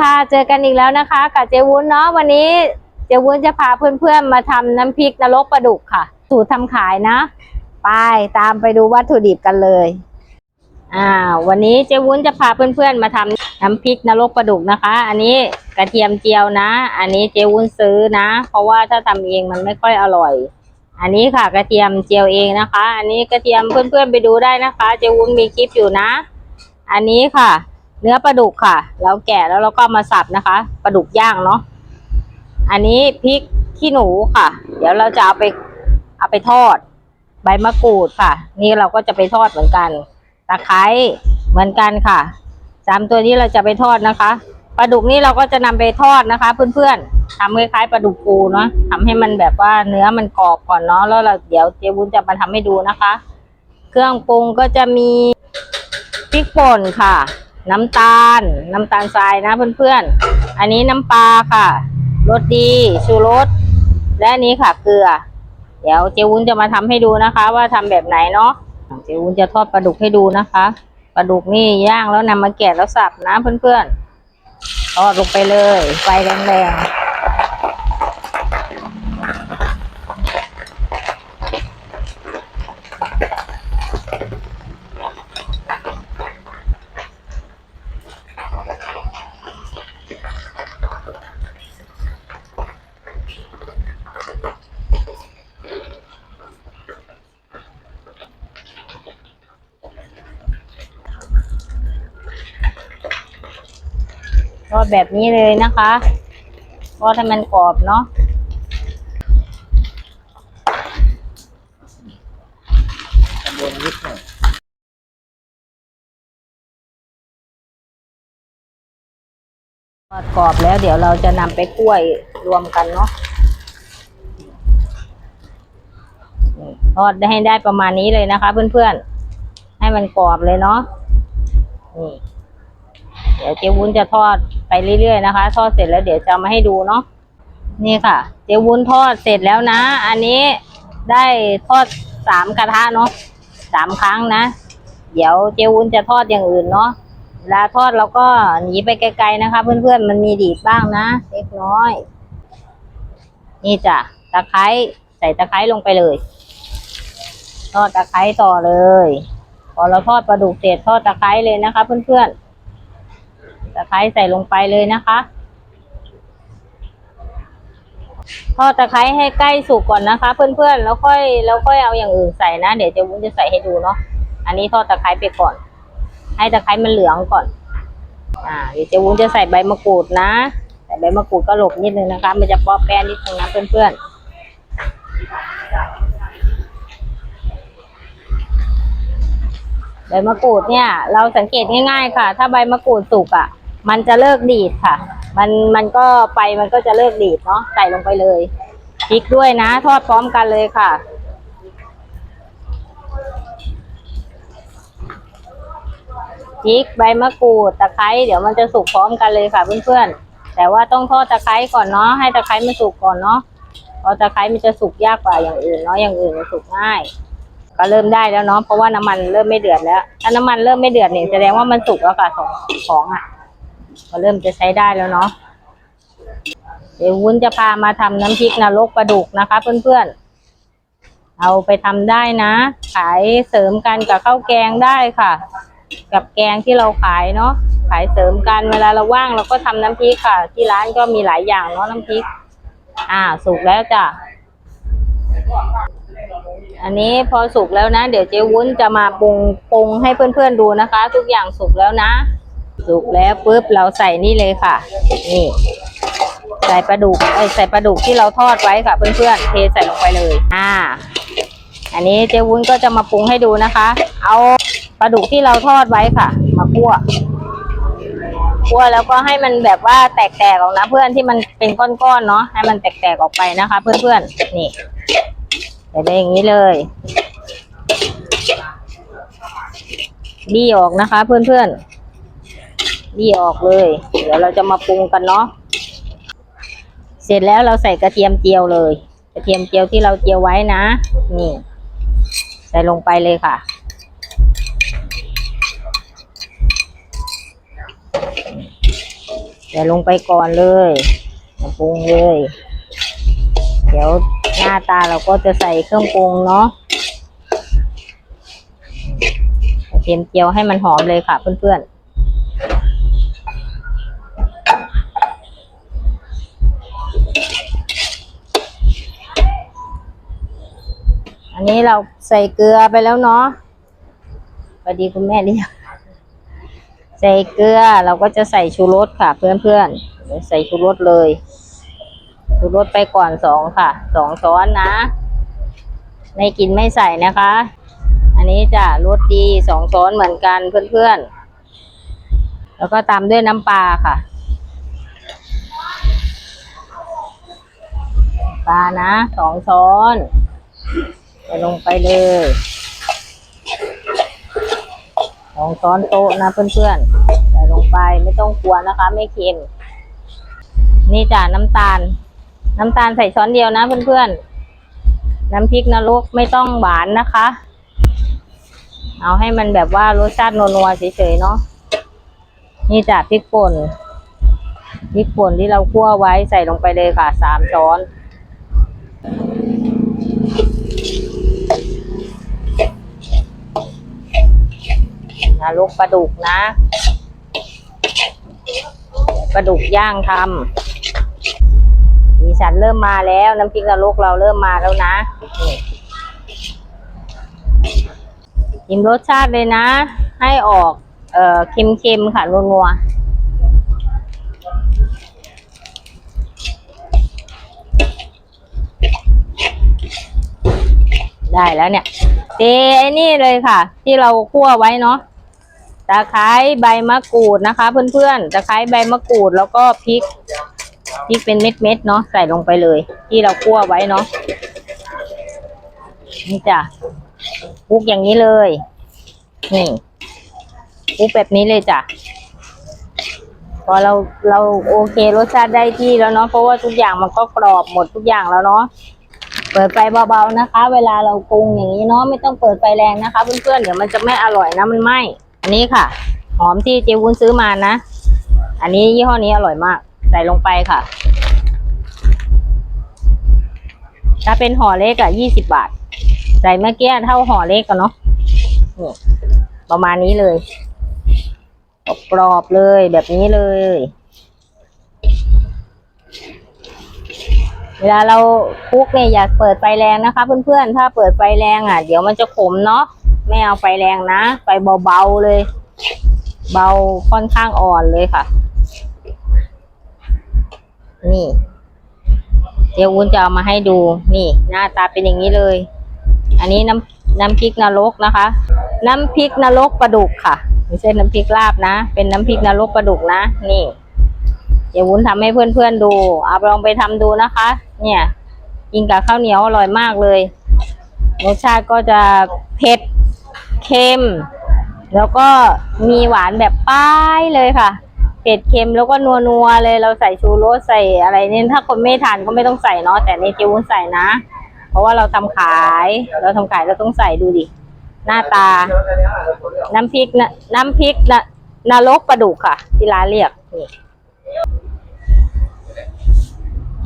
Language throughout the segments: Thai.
ค่ะ เจอกันอีกแล้วนะคะกับเจวุ้นเนาะวันนี้เจวุ้นจะพาเพื่อนๆมาทำน้ำพริกนรกปลาดุกค่ะ สูตรทำขายนะ ไปตามไปดูวัตถุดิบกันเลยอ่าวันนี้เจวุ้นจะพาเพื่อนๆมาทำน้ำพริกนรกปลาดุกนะคะ อันนี้กระเทียมเจียวนะ อันนี้เจวุ้นซื้อนะ เพราะว่าถ้าทำเองมันไม่ค่อยอร่อย อันนี้ค่ะกระเทียมเจียวเองนะคะ อันนี้กระเทียมเพื่อนๆไปดูได้นะคะ เจวุ้นมีคลิปอยู่นะ อันนี้ค่ะ เนื้อปลาดุกค่ะ เราแกะแล้วเราก็มาสับนะคะปลาดุกย่างเนาะอันนี้พริกขี้หนูค่ะ เดี๋ยวเราจะเอาไปเอาไปทอด ใบมะกรูดค่ะ นี่เราก็จะไปทอดเหมือนกันตะไคร้เหมือนกันค่ะสามตัวนี้เราจะไปทอดนะคะปลาดุกนี่เราก็จะนำไปทอดนะคะ เพื่อนๆทำคล้ายๆปลาดุกปูเนาะทำให้มันแบบว่าเนื้อมันกรอบก่อนเนาะแล้วเราเดี๋ยวเจวุ้นจะมาทำให้ดูนะคะ เครื่องปรุงก็จะมีพริกป่นค่ะ น้ำตาล น้ำตาลทรายนะเพื่อนๆ อันนี้น้ำปลาค่ะรสดีชูรสและอันนี้ค่ะเกลือ เดี๋ยวเจวุ้นจะมาทำให้ดูนะคะ ว่าทำแบบไหนเนาะเจวุ้นจะทอดปลาดุกให้ดูนะคะปลาดุกนี่ย่างแล้วนำมาแกะแล้วสับนะเพื่อนๆทอดลงไปเลย ไฟแรงๆ อดแบบนี้เลยนะคะทอดให้มันกรอบเนาะบนนิดหน่อยทอดกรอบแล้วเดี๋ยวเราจะนำไปกล้วยรวมกันเนาะทอดได้ให้ได้ประมาณนี้เลยนะคะ เพื่อนๆ ให้มันกรอบเลยเนาะนี่เดี๋ยวเจวุ้นจะทอด ไปเรื่อยๆนะคะ ทอดเสร็จแล้วเดี๋ยวจะมาให้ดูเนาะนี่ค่ะ เจวุ้นทอดเสร็จแล้วนะ อันนี้ได้ทอดสามกระทะเนาะสามครั้งนะ เดี๋ยวเจวุ้นจะทอดอย่างอื่นเนาะเวลาทอดเราก็หนีไปไกลๆนะคะ เพื่อนๆมันมีดีดบ้างนะเล็กน้อย นี่จ้ะตะไคร้ใส่ตะไคร้ลงไปเลย ทอดตะไคร้ต่อเลย พอเราทอดปลาดุกเสร็จทอดตะไคร้เลยนะคะ เพื่อนๆ ตะไคร้ใส่ลงไปเลยนะคะทอดตะไคร้ให้ใกล้สุกก่อนนะคะ เพื่อนๆแล้วค่อยแล้วค่อยเอาอย่างอื่นใส่นะ เดี๋ยวเจะวุ้นจะใส่ให้ดูเนาะอันนี้ทอดตะไคร้ไปก่อน ให้ตะไคร้มันเหลืองก่อน อ่าเดี๋ยวเจะวุ้นจะใส่ใบมะกรูดนะใส่ใบมะกรูดก็หลบนิดนึงนะคะ มันจะปอแป้นนิดนึงนะเพื่อนๆใบมะกรูดเนี่ย เราสังเกตง่ายๆค่ะ ถ้าใบมะกรูดสุกอะ มันจะเลิกดีดค่ะ มันมันก็ไปมันก็จะเลิกดีดเนาะใส่ลงไปเลยพริกด้วยนะ ทอดพร้อมกันเลยค่ะ พริกใบมะกรูดตะไคร้เดี๋ยวมันจะสุกพร้อมกันเลยค่ะเพื่อนๆ แต่ว่าต้องทอดตะไคร้ก่อนเนาะให้ตะไคร้มันสุกก่อนเนาะเพราะตะไคร้มันจะสุกยากกว่าอย่างอื่นเนาะอย่างอื่นมันสุกง่าย ก็เริ่มได้แล้วเนาะเพราะว่าน้ำมันเริ่มไม่เดือดแล้ว ถ้าน้ำมันเริ่มไม่เดือดเนี่ยแสดงว่ามันสุกแล้วค่ะสองของอะ ก็เริ่มจะใช้ได้แล้วเนาะเดี๋ยววุ้นจะพามาทำน้ำพริกนรกปลาดุกนะคะ เพื่อนๆ เอาไปทำได้นะ ขายเสริมกันกับข้าวแกงได้ค่ะ กับแกงที่เราขายเนาะขายเสริมกันเวลาเราว่างเราก็ทำน้ำพริกค่ะ ที่ร้านก็มีหลายอย่างเนาะน้ำพริก อ่า สุกแล้วจ้ะอันนี้พอสุกแล้วนะ เดี๋ยวเจ๊วุ้นจะมาปรุงปรุงให้เพื่อนๆดูนะคะ ทุกอย่างสุกแล้วนะ สุกแล้วปุ๊บเราใส่นี่เลยค่ะ นี่ ใส่ปลาดุกเอ้ใส่ปลาดุกที่เราทอดไว้ค่ะ เพื่อนๆเทใส่ลงไปเลย อ่า อันนี้เจ๊วุ้นก็จะมาปรุงให้ดูนะคะ เอาปลาดุกที่เราทอดไว้ค่ะ มาคั่วคั่วแล้วก็ให้มันแบบว่าแตกๆออกนะเพื่อนที่มันเป็นก้อนๆเนาะให้มันแตกๆออกไปนะคะ เพื่อนๆนี่เดี๋ยวได้อย่างนี้เลยบี้ออกนะคะ เพื่อนๆ บี้ออกเลย เดี๋ยวเราจะมาปรุงกันเนาะเสร็จแล้วเราใส่กระเทียมเจียวเลย กระเทียมเจียวที่เราเจียวไว้นะ นี่ ใส่ลงไปเลยค่ะเดี๋ยวลงไปก่อนเลยปรุงเลย เดี๋ยวหน้าตาเราก็จะใส่เครื่องปรุงเนาะกระเทียมเจียวให้มันหอมเลยค่ะเพื่อนๆ อันนี้เราใส่เกลือไปแล้วเนาะสวัสดีคุณแม่เรียกใส่เกลือเราก็จะใส่ชูรสค่ะ เพื่อนๆเดี๋ยวใส่ชูรสเลย ชูรสไปก่อนสองค่ะสองช้อนนะ ไม่กินไม่ใส่นะคะ อันนี้จะรสดีสองช้อนเหมือนกันเพื่อนๆ แล้วก็ตามด้วยน้ำปลาค่ะปลานะสองช้อน ใส่ลงไปเลยสองช้อนโต๊ะนะเพื่อนๆ ใส่ลงไปไม่ต้องกลัวนะคะ ไม่เค็ม นี่จ้ะน้ำตาล น้ำตาลใส่ช้อนเดียวนะเพื่อนๆ น้ำพริกนรกไม่ต้องหวานนะคะ เอาให้มันแบบว่ารสชาตินัวๆเฉยๆเนาะ นี่จ้ะพริกป่นพริกป่นที่เราคั่วไว้ใส่ลงไปเลยค่ะสามช้อน นรกปลาดุกนะปลาดุกย่างทำสีสันเริ่มมาแล้ว น้ำพริกนรกเราเริ่มมาแล้วนะนี่ชิมรสชาติเลยนะ ให้ออก เอ่อเค็มๆค่ะนัวๆ ได้แล้วเนี่ยเตไอ้นี่เลยค่ะ ที่เราคั่วไว้เนาะตะไคร้ใบมะกรูดนะคะ เพื่อนๆตะไคร้ใบมะกรูดแล้วก็พริกพริกเป็นเม็ดๆเนาะใส่ลงไปเลย ที่เราคั่วไว้เนาะนี่จ้ะคลุกอย่างนี้เลยนี่คลุกแบบนี้เลยจ้ะพอเราเราโอเครสชาติได้ที่แล้วเนาะเพราะว่าทุกอย่างมันก็กรอบหมดทุกอย่างแล้วเนาะ เปิดไฟเบาๆนะคะ เวลาเราปรุงอย่างนี้เนาะไม่ต้องเปิดไฟแรงนะคะเพื่อนๆเดี๋ยวมันจะไม่อร่อยนะมันไหมอันนี้ค่ะ หอมที่เจวุ้นซื้อมานะ อันนี้ยี่ห้อนี้อร่อยมาก ใส่ลงไปค่ะ ถ้าเป็นห่อเล็กอะยี่สิบบาท ใส่เมื่อกี้เท่าห่อเล็กกันเนาะประมาณนี้เลยกรอบเลยแบบนี้เลย เวลาเราคลุกเนี่ยอย่าเปิดไฟแรงนะคะ เพื่อนๆ ถ้าเปิดไฟแรงอะ เดี๋ยวมันจะขมเนาะไม่เอาไฟแรงนะไฟเบาๆเลย เบาค่อนข้างอ่อนเลยค่ะ นี่ เดี๋ยววุ้นจะเอามาให้ดูนี่ หน้าตาเป็นอย่างนี้เลย อันนี้น้ำน้ำพริกนรกนะคะ น้ำพริกนรกปลาดุกค่ะไม่ใช่น้ำพริกลาบนะ เป็นน้ำพริกนรกปลาดุกนะ นี่ เดี๋ยววุ้นทำให้เพื่อนๆดูเอาลองไปทำดูนะคะ เนี่ยกินกับข้าวเหนียวอร่อยมากเลยรสชาติก็จะเผ็ดเค็ม แล้วก็มีหวานแบบป้ายเลยค่ะเผ็ดเค็มแล้วก็นัวๆเลยเราใส่ชูรสใส่อะไรเนี่ยถ้าคนไม่ทานก็ไม่ต้องใส่เนาะแต่ในเจวุ้นใส่นะ เพราะว่าเราทำขาย เราทำขายเราต้องใส่ดูดิหน้าตา น้ำพริกนะน้ำพริกนะนรกปลาดุกค่ะ ที่ร้านเรียกนี่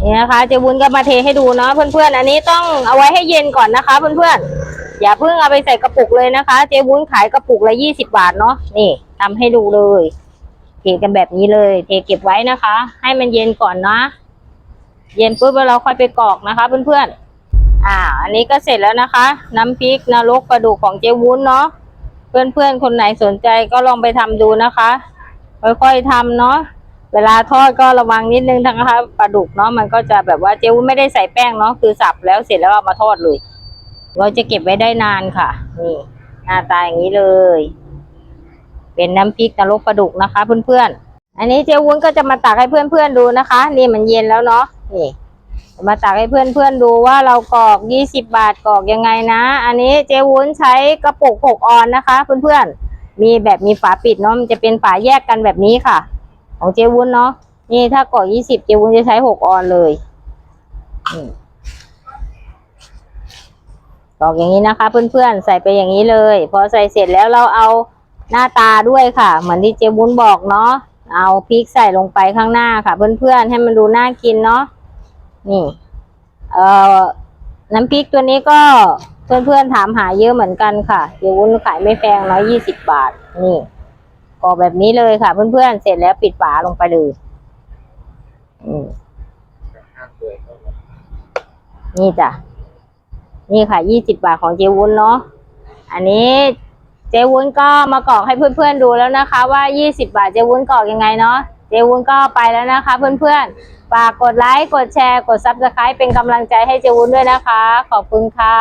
นี่นะคะเจวุ้นก็มาเทให้ดูเนาะเพื่อนๆ อันนี้ต้องเอาไว้ให้เย็นก่อนนะคะ เพื่อนๆ อย่าเพิ่งเอาไปใส่กระปุกเลยนะคะ เจวุ้นขายกระปุกละยี่สิบาทเนาะนี่ทำให้ดูเลยเทกันแบบนี้เลย เทเก็บไว้นะคะ ให้มันเย็นก่อนนะเย็นปุ๊บแล้วเราค่อยไปกรอกนะคะ เพื่อนๆ อ่า อันนี้ก็เสร็จแล้วนะคะ น้ำพริกนรกปลาดุกของเจวุ้นเนาะเพื่อนๆ คนไหนสนใจก็ลองไปทำดูนะคะ ค่อยๆทำเนาะ เวลาทอดก็ระวังนิดนึงนะคะปลาดุกเนาะมันก็จะแบบว่าเจ๊วุ้นไม่ได้ใส่แป้งเนาะคือสับแล้วเสร็จแล้วเอามาทอดเลย เราจะเก็บไว้ได้นานค่ะ นี่หน้าตาอย่างนี้เลย เป็นน้ำพริกนรกปลาดุกนะคะ เพื่อนๆ อันนี้เจ๊วุ้นก็จะมาตักให้เพื่อนๆดูนะคะ นี่มันเย็นแล้วเนาะนี่มาตักให้เพื่อนๆดูว่าเรากรอกยี่สิบบาทกรอกยังไงนะ อันนี้เจ๊วุ้นใช้กระปุกหกออนนะคะ เพื่อนๆ มีแบบมีฝาปิดเนาะมันจะเป็นฝาแยกกันแบบนี้ค่ะ ของเจวุ้นเนาะนี่ถ้ากรอกยี่สิบเจวุ้นจะใช้หกออนเลยนี่กรอกอย่างนี้นะคะ เพื่อนๆใส่ไปอย่างนี้เลย พอใส่เสร็จแล้วเราเอาหน้าตาด้วยค่ะ เหมือนที่เจวุ้นบอกเนาะเอาพริกใส่ลงไปข้างหน้าค่ะ เพื่อนๆให้มันดูน่ากินเนาะนี่เอ่อน้ำพริกตัวนี้ก็เพื่อนๆถามหาเยอะเหมือนกันค่ะเดี๋ยววุ้นขายไม่แพงน้อยยี่สิบบาทนี่ อกแบบนี้เลยค่ะ เพื่อนๆ เสร็จแล้วปิดฝาลงไปเลยอืมนี่จ้ะ นี่ค่ะยี่สิบบาทของเจวุ้นเนาะ อันนี้เจวุ้นก็มากรอกให้เพื่อนๆดูแล้วนะคะ ว่ายี่สิบาทเจวุ้นกรอกยังไงเนาะ เจวุ้นก็ไปแล้วนะคะ เพื่อนๆ ฝากกดไลค์ กดแชร์ กดซับสไครป์เป็นกำลังใจให้เจวุ้นด้วยนะคะ ขอบคุณค่ะ